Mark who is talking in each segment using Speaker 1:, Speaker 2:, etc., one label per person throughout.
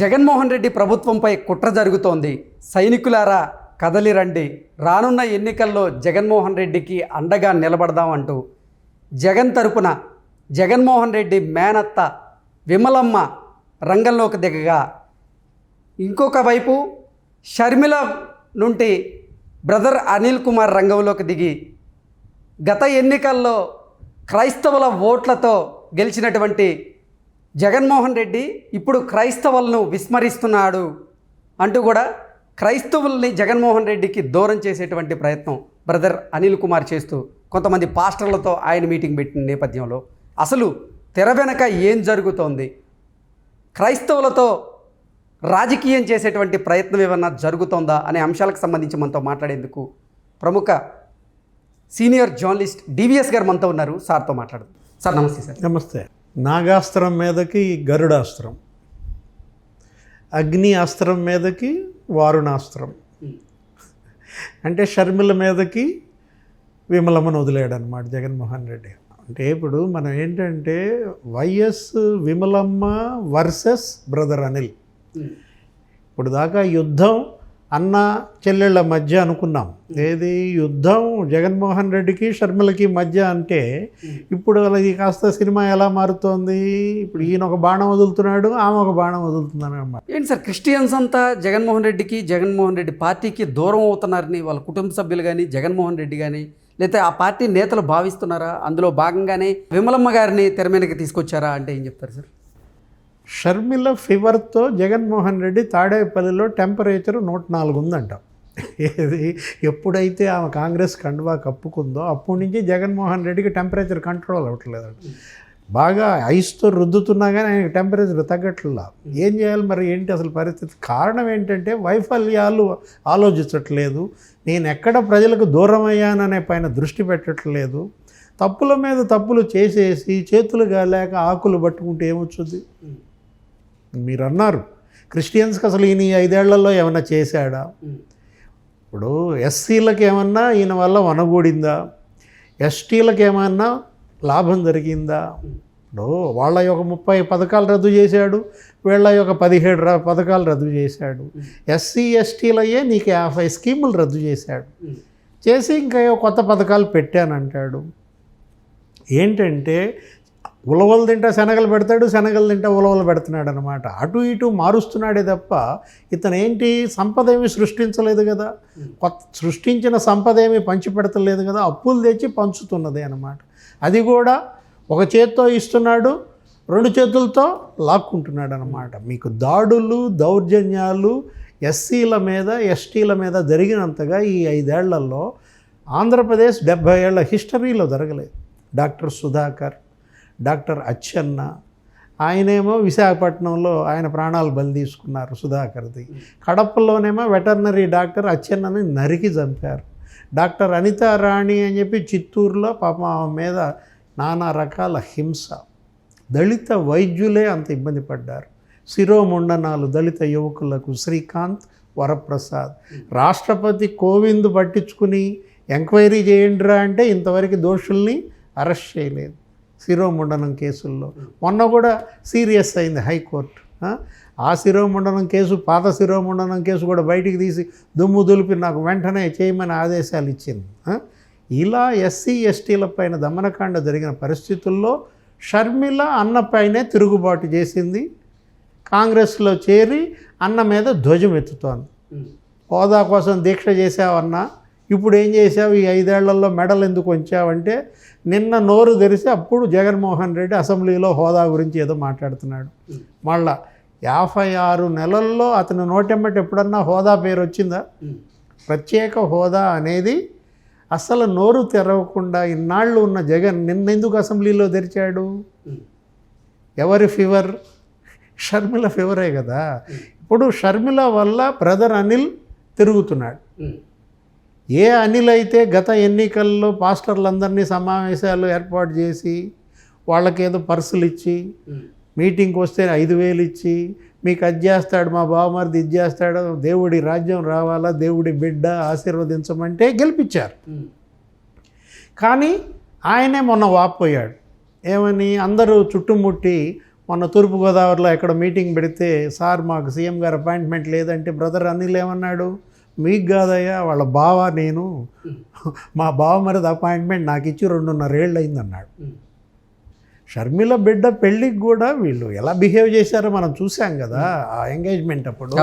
Speaker 1: జగన్మోహన్ రెడ్డి ప్రభుత్వంపై కుట్ర జరుగుతోంది. సైనికులారా కదలి రండి. రానున్న ఎన్నికల్లో జగన్మోహన్ రెడ్డికి అండగా నిలబడదామంటూ జగన్ తరపున జగన్మోహన్ రెడ్డి మేనత్త విమలమ్మ రంగంలోకి దిగగా. ఇంకొక వైపు షర్మిల నుండి బ్రదర్ అనిల్ కుమార్ రంగంలోకి దిగి గత ఎన్నికల్లో క్రైస్తవుల ఓట్లతో గెలిచినటువంటి జగన్మోహన్ రెడ్డి ఇప్పుడు క్రైస్తవులను విస్మరిస్తున్నాడు అంటూ కూడా క్రైస్తవుల్ని జగన్మోహన్ రెడ్డికి దూరం చేసేటువంటి ప్రయత్నం బ్రదర్ అనిల్ కుమార్ చేస్తూ కొంతమంది పాస్టర్లతో ఆయన మీటింగ్ పెట్టిన నేపథ్యంలో అసలు తెర వెనక ఏం జరుగుతోంది? క్రైస్తవులతో రాజకీయం చేసేటువంటి ప్రయత్నం ఏమన్నా జరుగుతోందా అనే అంశాలకు సంబంధించి మనతో మాట్లాడేందుకు ప్రముఖ సీనియర్ జర్నలిస్ట్ డివిఎస్ గారు మనతో ఉన్నారు. సార్తో మాట్లాడదు. సార్ నమస్తే సార్.
Speaker 2: నమస్తే. నాగాస్త్రం మీదకి గరుడాస్త్రం. అగ్ని అస్త్రం మీదకి వారుణాస్త్రం. అంటే షర్మిల మీదకి విమలమ్మను వదిలేడు అనమాట జగన్మోహన్ రెడ్డి. అంటే ఇప్పుడు మనం ఏంటంటే YS Vimalamma versus brother Anil. ఇప్పుడు దాకా యుద్ధం అన్న చెల్లెళ్ళ మధ్య అనుకున్నాం. ఏది యుద్ధం జగన్మోహన్ రెడ్డికి షర్మిలకి మధ్య అంటే ఇప్పుడు వాళ్ళకి కాస్త సినిమా ఎలా మారుతోంది? ఇప్పుడు ఈయన ఒక బాణం వదులుతున్నాడు ఆమె ఒక బాణం వదులుతున్నాను అన్నమాట
Speaker 1: ఏంటి సార్ క్రిస్టియన్స్ అంతా జగన్మోహన్ రెడ్డికి జగన్మోహన్ రెడ్డి పార్టీకి దూరం అవుతున్నారని వాళ్ళ కుటుంబ సభ్యులు కానీ జగన్మోహన్ రెడ్డి కానీ లేకపోతే ఆ పార్టీ నేతలు భావిస్తున్నారా? అందులో భాగంగానే విమలమ్మ గారిని తెర మీదకి తీసుకొచ్చారా అంటే ఏం చెప్తారు సార్?
Speaker 2: షర్మిల ఫీవర్తో జగన్మోహన్ రెడ్డి తాడేపల్లిలో టెంపరేచర్ నూట నాలుగు ఉందంట. ఏది? ఎప్పుడైతే ఆమె కాంగ్రెస్ కండువా కప్పుకుందో అప్పటి నుంచి జగన్మోహన్ రెడ్డికి టెంపరేచర్ కంట్రోల్ అవ్వట్లేదంట. బాగా ఐస్తో రుద్దుతున్నా కానీ ఆయనకి టెంపరేచర్ తగ్గట్లా. ఏం చేయాలి మరి? ఏంటి అసలు పరిస్థితి? కారణం ఏంటంటే వైఫల్యాలు ఆలోచించట్లేదు. నేను ఎక్కడ ప్రజలకు దూరం అయ్యాననే పైన దృష్టి పెట్టట్లేదు. తప్పుల మీద తప్పులు చేసేసి చేతులు లేక ఆకులు పట్టుకుంటే ఏమొచ్చుద్ది? మీరు అన్నారు క్రిస్టియన్స్కి అసలు ఈయన ఐదేళ్ళలో ఏమైనా చేశాడా? ఇప్పుడు ఎస్సీలకు ఏమన్నా ఈయన వల్ల వనగూడిందా? ఎస్టీలకు ఏమన్నా లాభం జరిగిందా? ఇప్పుడు వాళ్ళ యొక్క ముప్పై పథకాలు రద్దు చేశాడు వీళ్ళ యొక్క పదిహేడు పథకాలు రద్దు చేశాడు. ఎస్సీ ఎస్టీలయ్యే నీకు యాభై స్కీములు రద్దు చేశాడు. చేసి ఇంకా కొత్త పథకాలు పెట్టానంటాడు. ఏంటంటే ఉలవలు తింటా శనగలు పెడతాడు శనగలు తింటా ఉలవలు పెడుతున్నాడు అనమాట అటు ఇటు మారుస్తున్నాడే తప్ప ఇతను ఏంటి సంపద ఏమి సృష్టించలేదు కదా. కొత్త సృష్టించిన సంపద ఏమి పంచిపెడతలేదు కదా. అప్పులు తెచ్చి పంచుతున్నది అనమాట అది కూడా ఒక చేత్తో ఇస్తున్నాడు రెండు చేతులతో లాక్కుంటున్నాడు అనమాట మీకు దాడులు దౌర్జన్యాలు ఎస్సీల మీద ఎస్టీల మీద జరిగినంతగా ఈ ఐదేళ్ళలో ఆంధ్రప్రదేశ్ డెబ్భై ఏళ్ళ హిస్టరీలో జరగలేదు. డాక్టర్ సుధాకర్ డాక్టర్ అచ్చన్న ఆయనేమో విశాఖపట్నంలో ఆయన ప్రాణాలు బలి తీసుకున్నారు సుధాకర్ది. కడపలోనేమో వెటర్నరీ డాక్టర్ అచ్చెన్నని నరికి చంపారు. డాక్టర్ అనితా రాణి అని చెప్పి చిత్తూరులో పాపం ఆమె మీద నానా రకాల హింస. దళిత వైద్యులే అంత ఇబ్బంది పడ్డారు. శిరోముండనాలు దళిత యువకులకు శ్రీకాంత్ వరప్రసాద్. రాష్ట్రపతి కోవింద్ పట్టించుకుని ఎంక్వైరీ చేయండిరా అంటే ఇంతవరకు దోషుల్ని అరెస్ట్ చేయలేదు. శిరోముండనం కేసుల్లో. మొన్న కూడా సీరియస్ అయింది హైకోర్టు. ఆ? శిరోముండనం కేసు పాత శిరోముండనం కేసు కూడా బయటికి తీసి దుమ్ము దులిపి నాకు వెంటనే చేయమని ఆదేశాలు ఇచ్చింది? ఇలా ఎస్సీ ఎస్టీల పైన దమనకాండ జరిగిన పరిస్థితుల్లో షర్మిల అన్నపైనే తిరుగుబాటు చేసింది. కాంగ్రెస్లో చేరి అన్న మీద ధ్వజం ఎత్తుతోంది హోదా కోసం దీక్ష చేసావన్నా ఇప్పుడు ఏం చేసావు ఈ ఐదేళ్ళలో మెడల్ ఎందుకు వచ్చావంటే నిన్న నోరు తెరిసి అప్పుడు జగన్మోహన్ రెడ్డి అసెంబ్లీలో హోదా గురించి ఏదో మాట్లాడుతున్నాడు. మళ్ళా యాభై ఆరు నెలల్లో అతని నోటెమ్మటి ఎప్పుడన్నా హోదా పేరు వచ్చిందా? ప్రత్యేక హోదా అనేది అసలు నోరు తెరవకుండా ఇన్నాళ్ళు ఉన్న జగన్ నిన్నెందుకు అసెంబ్లీలో తెరిచాడు? ఎవరి ఫీవర్? షర్మిల ఫీవరే కదా. ఇప్పుడు షర్మిల వల్ల బ్రదర్ అనిల్ తిరుగుతున్నాడు. ఏ అనిల్ అయితే గత ఎన్నికల్లో పాస్టర్లందరినీ సమావేశాలు ఏర్పాటు చేసి వాళ్ళకేదో పర్సులు ఇచ్చి మీటింగ్కి వస్తే ఐదు వేలు ఇచ్చి మీకు అది చేస్తాడు మా బావమరిది ఇది చేస్తాడు దేవుడి రాజ్యం రావాలా దేవుడి బిడ్డ ఆశీర్వదించమంటే గెలిపించారు కానీ ఆయనే మొన్న వాపోయాడు ఏమని? అందరూ చుట్టుముట్టి మొన్న తూర్పుగోదావరిలో ఎక్కడ మీటింగ్ పెడితే సార్ మాకు సీఎం గారు అపాయింట్మెంట్ లేదంటే బ్రదర్ అనిల్ ఏమన్నాడు? మీకు కాదయ్యా వాళ్ళ బావ నేను. మా బావ మరిది అపాయింట్మెంట్ నాకు ఇచ్చి రెండున్నరేళ్ళు అయిందన్నాడు షర్మిల బిడ్డ పెళ్ళికి కూడా వీళ్ళు ఎలా బిహేవ్ చేశారో మనం చూసాం కదా ఆ ఎంగేజ్మెంట్ అప్పుడు.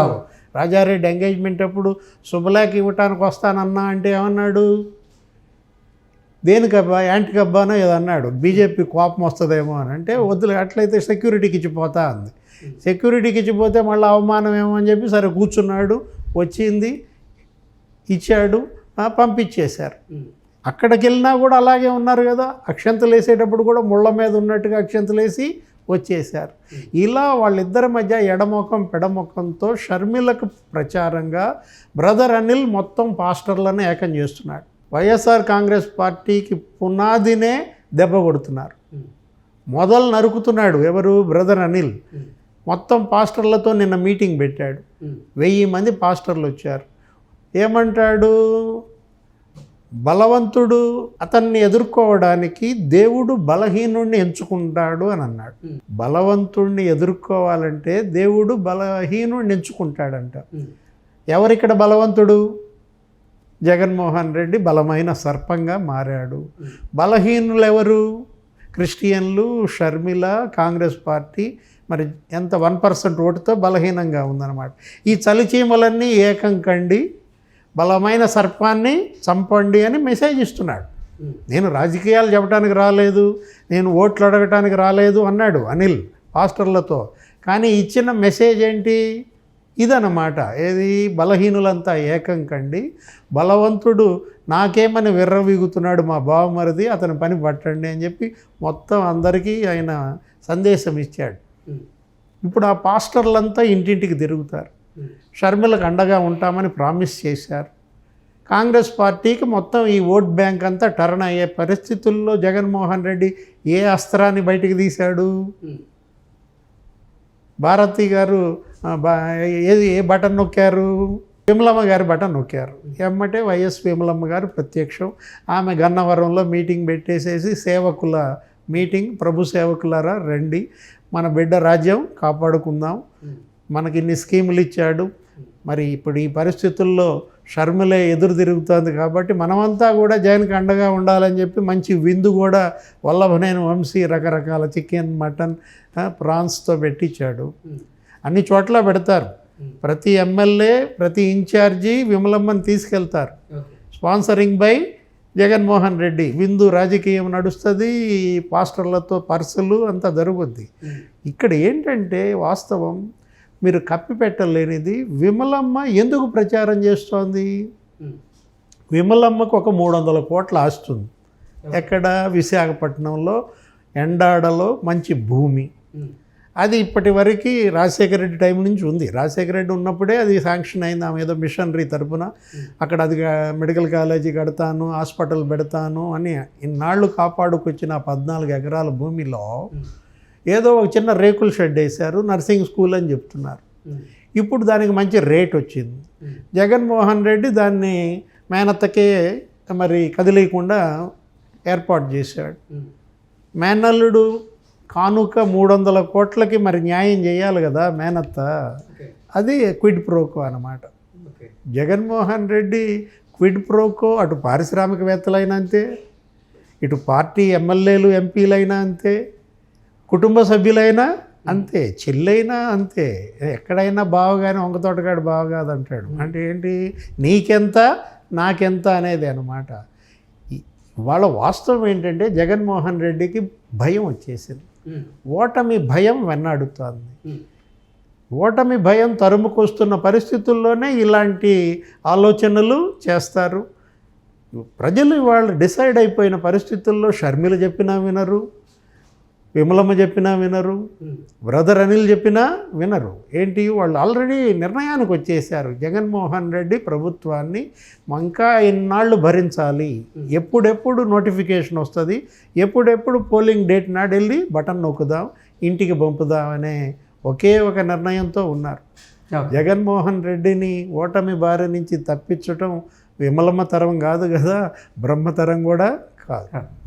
Speaker 2: రాజారెడ్డి ఎంగేజ్మెంట్ అప్పుడు శుభలేఖ ఇవ్వటానికి వస్తానన్నా అంటే ఏమన్నాడు? దేనికబ్బా యాంటికబ్బానో ఏదో అన్నాడు. బీజేపీ కోపం వస్తుందేమో అని. అంటే వద్దులే అట్లయితే సెక్యూరిటీకి ఇచ్చిపోతా అంది. సెక్యూరిటీకి ఇచ్చిపోతే మళ్ళీ అవమానం ఏమో అని చెప్పి సరే కూర్చున్నాడు వచ్చింది. ఇచ్చాడు పంపించేశారు. అక్కడికి వెళ్ళినా కూడా అలాగే ఉన్నారు కదా. అక్షంతలు వేసేటప్పుడు కూడా ముళ్ళ మీద ఉన్నట్టుగా అక్షంతలు వేసి వచ్చేసారు ఇలా వాళ్ళిద్దరి మధ్య ఎడముఖం పెడముఖంతో షర్మిలకు ప్రచారంగా బ్రదర్ అనిల్ మొత్తం పాస్టర్లను ఏకం చేస్తున్నాడు. వైఎస్ఆర్ కాంగ్రెస్ పార్టీకి పునాదినే దెబ్బ కొడుతున్నారు. మొదలు నరుకుతున్నాడు ఎవరు? బ్రదర్ అనిల్. మొత్తం పాస్టర్లతో నిన్న మీటింగ్ పెట్టాడు. వెయ్యి మంది పాస్టర్లు వచ్చారు. ఏమంటాడు? బలవంతుడు అతన్ని ఎదుర్కోవడానికి దేవుడు బలహీనుణ్ణి ఎంచుకుంటాడు అని అన్నాడు. బలవంతుణ్ణి ఎదుర్కోవాలంటే దేవుడు బలహీనుణ్ణి ఎంచుకుంటాడంట. ఎవరిక్కడ బలవంతుడు? జగన్మోహన్ రెడ్డి బలమైన సర్పంగా మారాడు. బలహీనులు ఎవరు క్రిస్టియన్లు షర్మిల కాంగ్రెస్ పార్టీ మరి ఎంత వన్ పర్సెంట్ ఓటుతో బలహీనంగా ఉందన్నమాట. ఈ చలిచీమలన్నీ ఏకం కండి బలమైన సర్పాన్ని చంపండి అని మెసేజ్ ఇస్తున్నాడు. నేను రాజకీయాలు చెప్పడానికి రాలేదు నేను ఓట్లు అడగటానికి రాలేదు అన్నాడు అనిల్ పాస్టర్లతో. కానీ ఇచ్చిన మెసేజ్ ఏంటి? ఇదన్నమాట. ఏది? బలహీనులంతా ఏకం కండి. బలవంతుడు నాకేమని విర్రవీగుతున్నాడు మా బావమరిది అతని పని పట్టండి అని చెప్పి మొత్తం అందరికీ ఆయన సందేశం ఇచ్చాడు. ఇప్పుడు ఆ పాస్టర్లంతా ఇంటింటికి తిరుగుతారు. షర్మిలకు అండగా ఉంటామని ప్రామిస్ చేశారు. కాంగ్రెస్ పార్టీకి మొత్తం ఈ ఓట్ బ్యాంక్ అంతా టర్న్ అయ్యే పరిస్థితుల్లో జగన్మోహన్ రెడ్డి ఏ అస్త్రాన్ని బయటికి తీశాడు? భారతి గారు ఏది ఏ బటన్ నొక్కారు? విమలమ్మ గారి బటన్ నొక్కారు. ఎమ్మటే వైఎస్ విమలమ్మ గారు ప్రత్యక్షం. ఆమె గన్నవరంలో మీటింగ్ పెట్టేసేసి సేవకుల మీటింగ్ ప్రభు సేవకులారా రండి. మన బిడ్డ రాజ్యం కాపాడుకుందాం. మనకి ఇన్ని స్కీములు ఇచ్చాడు. మరి ఇప్పుడు ఈ పరిస్థితుల్లో షర్మిలే ఎదురు తిరుగుతోంది కాబట్టి మనమంతా కూడా జగన్కి అండగా ఉండాలని చెప్పి మంచి విందు కూడా వల్లభనైన వంశీ రకరకాల చికెన్ మటన్ ప్రాన్స్తో పెట్టించాడు. అన్ని చోట్ల పెడతారు. ప్రతి ఎమ్మెల్యే ప్రతి ఇన్ఛార్జి విమలమ్మని తీసుకెళ్తారు. Sponsoring by Jaganmohan Reddy. విందు రాజకీయం నడుస్తుంది పాస్టర్లతో పర్సులు అంతా జరుగుద్ది. ఇక్కడ ఏంటంటే వాస్తవం మీరు కప్పిపెట్టలేనిది విమలమ్మ ఎందుకు ప్రచారం చేస్తోంది? విమలమ్మకు ఒక మూడు వందల కోట్ల ఆస్తుంది. ఎక్కడ? విశాఖపట్నంలో ఎండాడలో మంచి భూమి. అది ఇప్పటి వరకు రాజశేఖర రెడ్డి టైం నుంచి ఉంది. రాజశేఖర రెడ్డి ఉన్నప్పుడే అది శాంక్షన్ అయింది. ఆమె ఏదో మిషనరీ తరపున. అక్కడ అది మెడికల్ కాలేజీ కడతాను హాస్పిటల్ పెడతాను అని ఇన్నాళ్ళు కాపాడుకొచ్చిన పద్నాలుగు ఎకరాల భూమిలో ఏదో ఒక చిన్న రేకుల షెడ్ వేశారు నర్సింగ్ స్కూల్ అని చెప్తున్నారు. ఇప్పుడు దానికి మంచి రేట్ వచ్చింది. జగన్మోహన్ రెడ్డి దాన్ని మేనత్తకే మరి కదిలేయకుండా ఏర్పాటు చేశాడు. మేనల్లుడు కానుక మూడు వందల కోట్లకి మరి న్యాయం చేయాలి కదా మేనత్త. అది క్విడ్ ప్రోకో అన్నమాట. జగన్మోహన్ రెడ్డి క్విడ్ ప్రోకో అటు పారిశ్రామికవేత్తలైనా అంతే ఇటు పార్టీ ఎమ్మెల్యేలు ఎంపీలైనా అంతే కుటుంబ సభ్యులైనా అంతే చెల్లైనా అంతే. ఎక్కడైనా బావగానే వంగతోటగాడు బావ కాదంటాడు అంటే ఏంటి? నీకెంత నాకెంత అనేది అనమాట వాళ్ళ వాస్తవం ఏంటంటే జగన్మోహన్ రెడ్డికి భయం వచ్చేసింది. ఓటమి భయం వెన్నాడుతోంది. ఓటమి భయం తరుముకొస్తున్న పరిస్థితుల్లోనే ఇలాంటి ఆలోచనలు చేస్తారు. ప్రజలు వాళ్ళు డిసైడ్ అయిపోయిన పరిస్థితుల్లో షర్మిల చెప్పినా వినరు. విమలమ్మ చెప్పినా వినరు బ్రదర్ అనిల్ చెప్పినా వినరు. ఏంటి? వాళ్ళు ఆల్రెడీ నిర్ణయానికి వచ్చేసారు జగన్మోహన్ రెడ్డి ప్రభుత్వాన్ని ఇంకా ఇన్నాళ్ళు భరించాలి. ఎప్పుడెప్పుడు నోటిఫికేషన్ వస్తుంది? ఎప్పుడెప్పుడు పోలింగ్ డేట్ నాడు వెళ్ళి బటన్ నొక్కుదాం ఇంటికి పంపుదాం అనే ఒకే ఒక నిర్ణయంతో ఉన్నారు. జగన్మోహన్ రెడ్డిని ఓటమి బారి నుంచి తప్పించటం విమలమ్మ తరం కాదు కదా బ్రహ్మతరం కూడా కాదు.